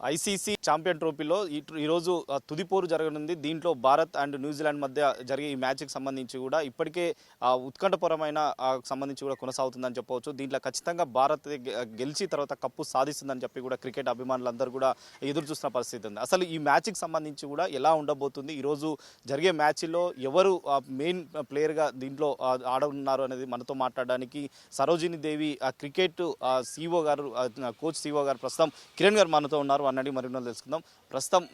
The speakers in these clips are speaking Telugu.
ఐసీసీ ఛాంపియన్ ట్రోఫీలో ఈ- ఈరోజు తుదిపోరు తుది పోరు జరగనుంది. దీంట్లో భారత్ అండ్ న్యూజిలాండ్ మధ్య జరిగే ఈ మ్యాచ్కి సంబంధించి కూడా ఇప్పటికే ఉత్కంఠపరమైన సంబంధించి కూడా కొనసాగుతుందని చెప్పవచ్చు. దీంట్లో ఖచ్చితంగా భారత్ గెలిచి తర్వాత కప్పు సాధిస్తుందని చెప్పి కూడా క్రికెట్ అభిమానులందరూ కూడా ఎదురు చూస్తున్న పరిస్థితి ఉంది. అసలు ఈ మ్యాచ్కి సంబంధించి కూడా ఎలా ఉండబోతుంది? ఈరోజు జరిగే మ్యాచ్లో ఎవరు మెయిన్ ప్లేయర్గా దీంట్లో ఆడనున్నారు అనేది మనతో మాట్లాడడానికి సరోజిని దేవి ఆ, క్రికెట్ సిఓ గారు కోచ్ సిఓ గారు ప్రస్తుతం కిరణ్ గారు మనతో ఉన్నారు. అన్నది మరి తెలుసుకుందాం. ప్రస్తుతం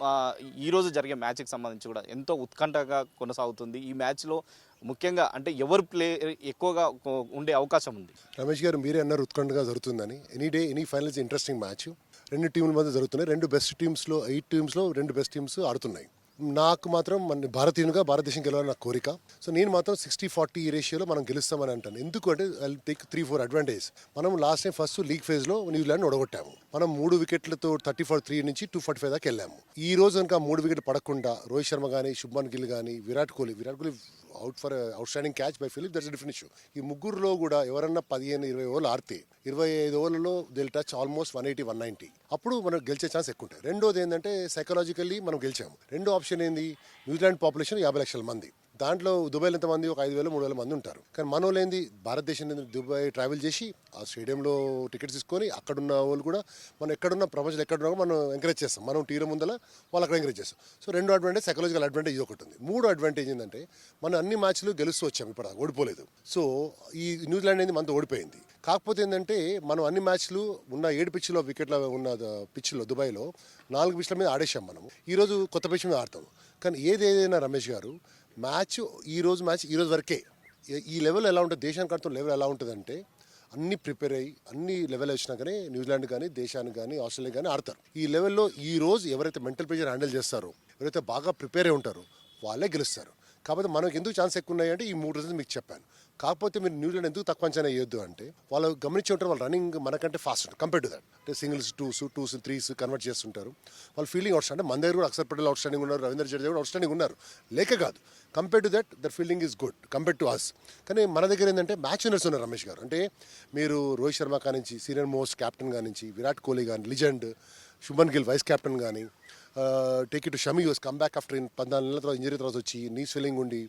ఈరోజు జరిగే మ్యాచ్కి సంబంధించి కూడా ఎంతో ఉత్కంఠగా కొనసాగుతుంది. ఈ మ్యాచ్లో ముఖ్యంగా అంటే ఎవరు ప్లే ఎక్కువగా ఉండే అవకాశం ఉంది? రమేష్ గారు మీరే అన్నారు ఉత్కంఠగా జరుగుతుందని. Any day any final interesting match. రెండు టీంల మధ్య జరుగుతున్నాయి. రెండు బెస్ట్ టీమ్స్లో ఎయిట్ టీమ్స్లో రెండు బెస్ట్ టీమ్స్ ఆడుతున్నాయి. నాకు మాత్రం మన భారతీయునిగా భారతదేశం గెలవాలని నా కోరిక. సో నేను మాత్రం సిక్స్టీ ఫార్టీ రేషియోలో మనం గెలుస్తామని అంటాను. ఎందుకు అంటే I take three four advantage మనం లాస్ట్ టైం ఫస్ట్ లీగ్ ఫేజ్లో న్యూజిలాండ్ ఒడగొట్టాము మనం మూడు వికెట్లతో థర్టీ ఫోర్ త్రీ నుంచి టూ ఫార్టీ ఫైవ్ దాకా వెళ్ళాము. ఈ రోజు కనుక మూడు వికెట్లు పడకుండా రోహిత్ శర్మ కానీ శుభ్మన్ గిల్ కానీ Virat Kohli Virat Kohli out for outstanding catch by Philip that's different issue ఈ ముగ్గురులో కూడా ఎవరన్నా పదిహేను ఇరవై ఓవర్లు ఆడితే ఇరవై ఐదు ఓవర్లలో Dil touch almost one eighty one ninety అప్పుడు మనకు గెలిచే ఛాన్స్ ఎక్కువ ఉంటాయి. రెండోది ఏంటంటే సైకలాజికల్లీ మనం గెలిచాము. రెండో ఆప్షన్ ఏంది? న్యూజిలాండ్ పాపులేషన్ యాభై లక్షల మంది. దాంట్లో దుబాయ్లో ఎంతమంది? ఒక ఐదు వేలు మూడు వేల మంది ఉంటారు. కానీ మన వాళ్ళు ఏంది? భారతదేశం దుబాయ్ ట్రావెల్ చేసి ఆ స్టేడియంలో టికెట్స్ తీసుకొని అక్కడున్న వాళ్ళు కూడా మనం ఎక్కడున్న ప్రపంచంలో ఎక్కడున్నా మనం ఎంకరేజ్ చేస్తాం. మనం టీరం ముందల వాళ్ళు అక్కడ ఎంకరేజ్ చేస్తాం. సో రెండు అడ్వాంటేజ్ సైకలాజికల్ అడ్వాంటేజ్ ఇది ఒకటి ఉంది. మూడో అడ్వాంటేజ్ ఏంటంటే మనం అన్ని మ్యాచ్లు గెలుస్తూ వచ్చాం. ఇప్పుడు ఓడిపోలేదు. సో ఈ న్యూజిలాండ్ అనేది మనతో ఓడిపోయింది. కాకపోతే ఏంటంటే మనం అన్ని మ్యాచ్లు ఉన్న ఏడు పిచ్లో వికెట్ల ఉన్న పిచ్లో దుబాయ్లో నాలుగు పిచ్ల మీద ఆడేసాం మనం ఈరోజు కొత్త పిచ్ మీద ఆడతాం. కానీ ఏది ఏదైనా రమేష్ గారు మ్యాచ్ ఈ రోజు మ్యాచ్ ఈ రోజు వరకే. ఈ- లెవెల్ ఎలా ఉంటుంది దేశానికి ఆడుతున్న లెవెల్ ఎలా ఉంటుందంటే అన్ని ప్రిపేర్ అయ్యి అన్ని లెవెల్ వచ్చినాకనే న్యూజిలాండ్ కానీ దేశానికి కానీ ఆస్ట్రేలియా కానీ ఆడతారు. ఈ లెవెల్లో ఈ రోజు ఎవరైతే మెంటల్ ప్రెషర్ హ్యాండిల్ చేస్తారో ఎవరైతే బాగా ప్రిపేర్ అయి ఉంటారో వాళ్ళే గెలుస్తారు. కాకపోతే మనకు ఎందుకు ఛాన్స్ ఎక్కువ ఉన్నాయంటే ఈ మూడు రీజన్స్ మీకు చెప్పాను. కాకపోతే మీరు న్యూజిలాండ్ ఎందుకు తక్కువ అంచనా వేయొద్దు అంటే వాళ్ళు గమనించి ఉంటారు వాళ్ళు రన్నింగ్ మనకంటే ఫాస్ట్ ఉంటుంది కంపేర్ టు దట్ అంటే singles twos twos threes convert చేస్తుంటారు. వాళ్ళు ఫీలింగ్ అవుట్ అంటే మన దగ్గర కూడా అక్షర్ పటేల్ అవుట్ స్టాండింగ్ ఉన్నారు రవీంద్ర జడేజా కూడా అవుట్ స్టాండింగ్ ఉన్నారు. లేక కాదు compare to that their fielding is good compare to us కానీ మన దగ్గర ఏంటంటే మ్యాచ్ విన్నర్స్ ఉన్నారు రమేష్ గారు. అంటే మీరు రోహిత్ శర్మ కానించి సీనియర్ మోస్ట్ కెప్టెన్ కానించి విరాట్ కోహ్లీ కానీ legend Shubman Gill vice captain కానీ take it Shami was come back after పద్నాలుగు నెలల తర్వాత ఇంజరీ తర్వాత వచ్చి నీ స్వెల్లింగ్ ఉండి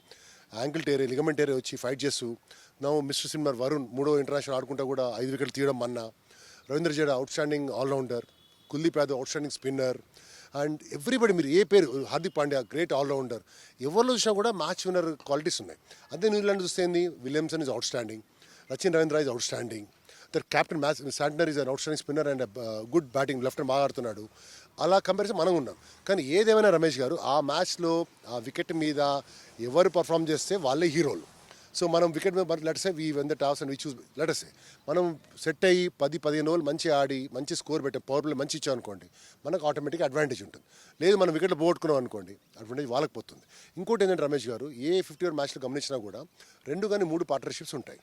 యాంకిల్ టేరే లిగమెంట్ టేరే వచ్చి ఫైట్ చేస్తూ నవ్వు మిస్టర్ సిమ్మర్ వరుణ్ మూడో ఇంటర్నేషనల్ ఆడుకుంటా కూడా ఐదు వికెట్లు తీయడం మన్నా Ravindra Jadeja outstanding all rounder Kuldeep Yadav outstanding spinner and everybody మీరు ఏ పేరు హార్దిక్ పాండ్యా గ్రేట్ ఆల్రౌండర్ ఎవరిలో చూసినా కూడా మ్యాచ్ విన్నర్ క్వాలిటీస్ ఉన్నాయి. అదే న్యూజిలాండ్ చూస్తే ఏంది Williamson is outstanding Rachin Ravindra is outstanding their captain Mitch Santner is an outstanding spinner and good batting left బాగా ఆడుతున్నాడు. అలా కంపారిజన్ మనం ఉన్నాం. కానీ ఏదేమైనా రమేష్ గారు ఆ మ్యాచ్లో ఆ వికెట్ మీద ఎవరు పర్ఫామ్ చేస్తే వాళ్ళే హీరోలు. సో మనం వికెట్ మీద let's say we when the toss and we choose let's say మనం సెట్ అయ్యి పది పదిహేను రోజులు మంచి ఆడి మంచి స్కోర్ పెట్టే పవర్ ప్లే మంచి ఇచ్చాం అనుకోండి మనకు ఆటోమేటిక్ అడ్వాంటేజ్ ఉంటుంది. లేదు మనం వికెట్లు పోగొట్టుకున్నాం అనుకోండి అడ్వాంటేజ్ వాళ్ళకి పోతుంది. ఇంకోటి ఏంటంటే రమేష్ గారు ఏ ఫిఫ్టీ ఓవర్ మ్యాచ్లో గమనించినా కూడా రెండు కానీ మూడు పార్ట్నర్షిప్స్ ఉంటాయి.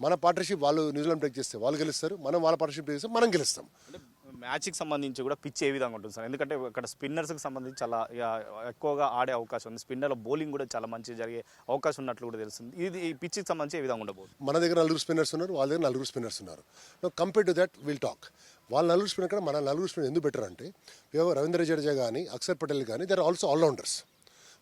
మన పార్ట్నర్షిప్ వాళ్ళు న్యూజిలాండ్ బ్రేక్ చేస్తే వాళ్ళు గెలుస్తారు మనం వాళ్ళ పార్ట్నర్షిప్ బ్రేక్ చేస్తే మనం గెలుస్తాం. మ్యాచ్కి సంబంధించి కూడా పిచ్ ఏ విధంగా ఉంటుంది సార్? ఎందుకంటే ఇక్కడ స్పిన్నర్స్కి సంబంధించి చాలా ఎక్కువగా ఆడే అవకాశం ఉంది. స్పిన్నర్ల బౌలింగ్ కూడా చాలా మంచి జరిగే అవకాశం ఉన్నట్లు కూడా తెలుస్తుంది. ఇది ఈ పిచ్కి సంబంధించి ఏ విధంగా ఉండబోదు? మన దగ్గర నలుగురు స్పిన్నర్స్ ఉన్నారు వాళ్ళ దగ్గర నలుగురు స్పిన్నర్స్ ఉన్నారు. Compare to that will talk వాళ్ళ నలుగురు స్పిన్నర్ కూడా మన నలుగురు స్పిన్నర్ ఎందుకు బెటర్ అంటే రవీంద్ర జడేజా కానీ అక్షర్ పటేల్ కానీ దర్ ఆల్సో ఆల్రౌండర్స్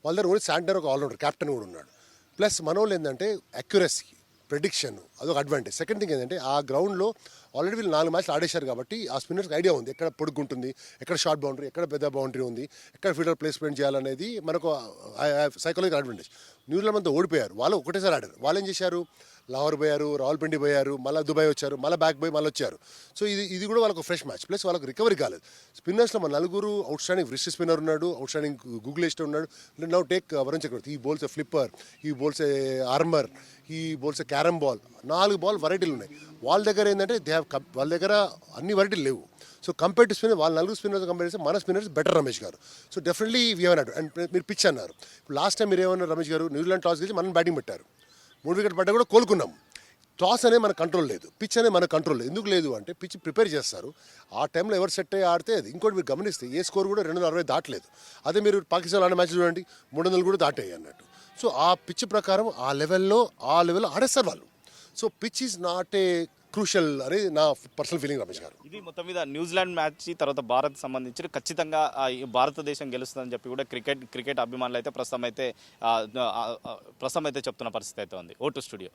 వాళ్ళ దగ్గర ఓన్లీ శాంటర్ ఒక ఆల్రౌండర్ కెప్టెన్ కూడా ఉన్నాడు. ప్లస్ మనోళ్ళు ఏంటంటే అక్యురసీ ప్రెడిక్షన్ అదొక అడ్వాంటేజ్ సెకండ్ థింగ్ ఏంటంటే ఆ గ్రౌండ్లో ఆల్రెడీ వీళ్ళు నాలుగు మ్యాచ్లు ఆడేశారు కాబట్టి ఆ స్పిన్నర్స్కి ఐడియా ఉంది. ఎక్కడ పొడుగుంటుంది ఎక్కడ షార్ట్ బౌండరీ ఎక్కడ పెద్ద బౌండరీ ఉంది ఎక్కడ ఫీల్డర్ ప్లేస్మెంట్ చేయాలనేది మనకు సైకాలజికల్ అడ్వాంటేజ్ న్యూజిలాండ్ అంతా ఓడిపోయారు. వాళ్ళు ఒకటేసారి ఆడారు. వాళ్ళు ఏం చేశారు? లాహోర్ పోయారు రావల్పిండి పోయారు మళ్ళీ దుబాయ్ వచ్చారు మళ్ళీ బ్యాక్ పోయి మళ్ళీ వచ్చారు. సో ఇది ఇది కూడా వాళ్ళకు ఫ్రెష్ మ్యాచ్ ప్లస్ వాళ్ళకి రికవరీ కాలేదు. స్పిన్నర్స్లో మన నలుగురు అవుట్ స్టాండింగ్ రిస్ట్ స్పిన్నర్ ఉన్నాడు. అవుట్ స్టాండింగ్ గూగుల్ ఇష్టం ఉన్నాడు నౌ టేక్ వరుణ్ చక్రవర్తి ఈ బోల్స్ ఫ్లిప్పర్ ఈ బోల్స్ ఆర్మర్ ఈ బోల్స్ క్యారమ్ బాల్ నాలుగు బాల్ వెరైటీలు ఉన్నాయి. వాళ్ళ దగ్గర ఏంటంటే దే వాళ్ళ దగ్గర అన్ని వెరైటీలు లేవు. సో కంపేర్ టు స్పిన్నర్ వాళ్ళ నలుగురు స్పిన్నర్స్ కంపేర్ చేస్తే మన స్పిన్నర్స్ బెటర్ రమేష్ గారు. సో డెఫినెట్లీ ఏమన్నాడు అండ్ మీరు పిచ్ అన్నారు. లాస్ట్ టైం మీరు ఏమన్నారు రమేష్ గారు? న్యూజిలాండ్ టాస్ గెలిచి మనం బ్యాటింగ్ పెట్టారు. మూడు వికెట్ పడ్డా కూడా కోలుకున్నాం. టాస్ అనే మన కంట్రోల్ లేదు. పిచ్ అనే మన కంట్రోల్ లేదు. ఎందుకు లేదు అంటే పిచ్ ప్రిపేర్ చేస్తారు. ఆ టైంలో ఎవరు సెట్ అయ్యి ఆడితే అది. ఇంకోటి మీరు గమనిస్తే ఏ స్కోర్ కూడా రెండు వందల అరవై దాటలేదు. అదే మీరు పాకిస్తాన్ ఆడిన మ్యాచ్ చూడండి మూడు వందలు కూడా దాటాయి అన్నట్టు. సో ఆ పిచ్ ప్రకారం ఆ లెవెల్లో ఆ లెవెల్లో ఆడేస్తారు వాళ్ళు. So pitch is not a crucial అని నా పర్సనల్ ఫీలింగ్ రమేష్ గారు. ఇది మొత్తం మీద న్యూజిలాండ్ మ్యాచ్ తర్వాత భారత్ సంబంధించి ఖచ్చితంగా భారతదేశం గెలుస్తుందని చెప్పి కూడా క్రికెట్ క్రికెట్ అభిమానులు అయితే ప్రస్తుతం అయితే ప్రస్తుతం అయితే చెప్తున్న పరిస్థితి అయితే ఉంది. ఓటు స్టూడియో.